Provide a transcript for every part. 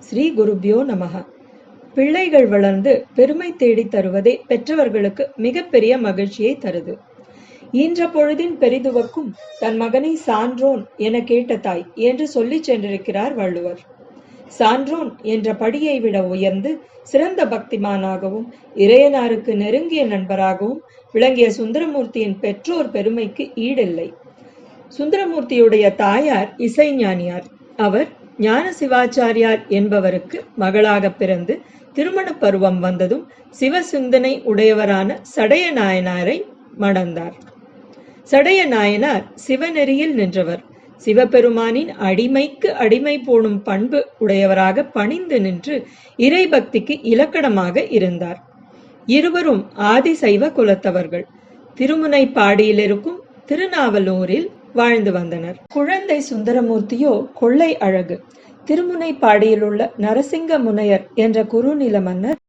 ஸ்ரீ குருபியோ நமக பிள்ளைகள் வளர்ந்து பெருமை தேடித் தருவதே பெற்றவர்களுக்கு மிகப்பெரிய மகிழ்ச்சியை தருது. ஈன்ற பொழுதின் பெரிதுவக்கும் தன் மகனை சான்றோன் என கேட்ட தாய் என்று சொல்லிச் சென்றிருக்கிறார் வள்ளுவர். சான்றோன் என்ற படியை விட உயர்ந்து சிறந்த பக்திமானாகவும் இறையனாருக்கு நெருங்கிய நண்பராகவும் விளங்கிய சுந்தரமூர்த்தியின் பெற்றோர் பெருமைக்கு ஈடில்லை. சுந்தரமூர்த்தியுடைய தாயார் இசைஞானியார். அவர் ஞான சிவாச்சாரியார் என்பவருக்கு மகளாக பிறந்து திருமண பருவம் வந்ததும் சிவசிந்தனை உடையவரான சடைய நாயனாரை மணந்தார். சடைய நாயனார் சிவநெறியில் நின்றவர். சிவபெருமானின் அடிமைக்கு அடிமை போடும் பண்பு உடையவராக பணிந்து நின்று இறை பக்திக்கு இலக்கணமாக இருந்தார். இருவரும் ஆதிசைவ குலத்தவர்கள். திருமுனைப்பாடியில் இருக்கும் திருநாவலூரில் வாழ்ந்து வந்தனர். குழந்தை சுந்தரமூர்த்தியோ கொள்ளை அழகு. திருமுனைப்பாடியில் உள்ள நரசிங்க முனையர் என்ற குறுநில மன்னர்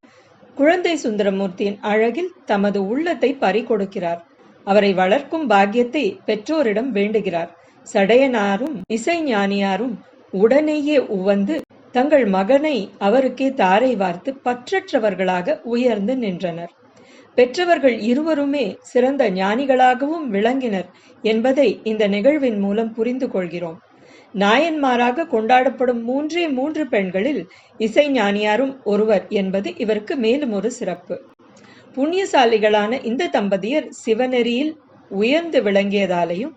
குழந்தை சுந்தரமூர்த்தியின் அழகில் தமது உள்ளத்தை பறிகொடுக்கிறார். அவரை வளர்க்கும் பாக்கியத்தை பெற்றோரிடம் வேண்டுகிறார். சடையனாரும் இசைஞானியாரும் உடனேயே உவந்து தங்கள் மகனை அவருக்கே தாரை வார்த்து பற்றற்றவர்களாக உயர்ந்து நின்றனர். பெற்றவர்கள் இருவருமே சிறந்த ஞானிகளாகவும் விளங்கினர் என்பதை இந்த நிகழ்வின் மூலம் புரிந்து கொள்கிறோம். நாயன்மாராக கொண்டாடப்படும் மூன்றே மூன்று பெண்களில் இசை ஞானியாரும் ஒருவர் என்பது இவருக்கு மேலும் ஒரு சிறப்பு. புண்ணியசாலிகளான இந்த தம்பதியர் சிவநெறியில் உயர்ந்து விளங்கியதாலேயும்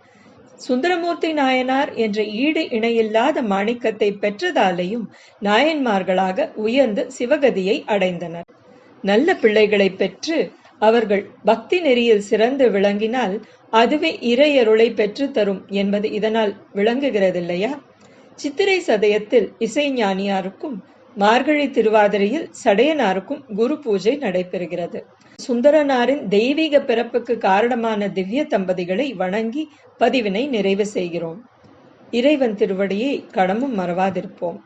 சுந்தரமூர்த்தி நாயனார் என்ற ஈடு இணையில்லாத மாணிக்கத்தை பெற்றதாலேயும் நாயன்மார்களாக உயர்ந்து சிவகதியை அடைந்தனர். நல்ல பிள்ளைகளை பெற்று அவர்கள் பக்தி நெறியில் சிறந்து விளங்கினால் அதுவே இறையருளை பெற்று தரும் என்பது இதனால் விளங்குகிறதில்லையா? சித்திரை சதயத்தில் இசைஞானியாருக்கும் மார்கழி திருவாதிரையில் சடையனாருக்கும் குரு பூஜை நடைபெறுகிறது. சுந்தரனாரின் தெய்வீக பிறப்புக்கு காரணமான திவ்ய தம்பதிகளை வணங்கி பதிவினை நிறைவு செய்கிறோம். இறைவன் திருவடியை கடமும் மறவாதிருப்போம்.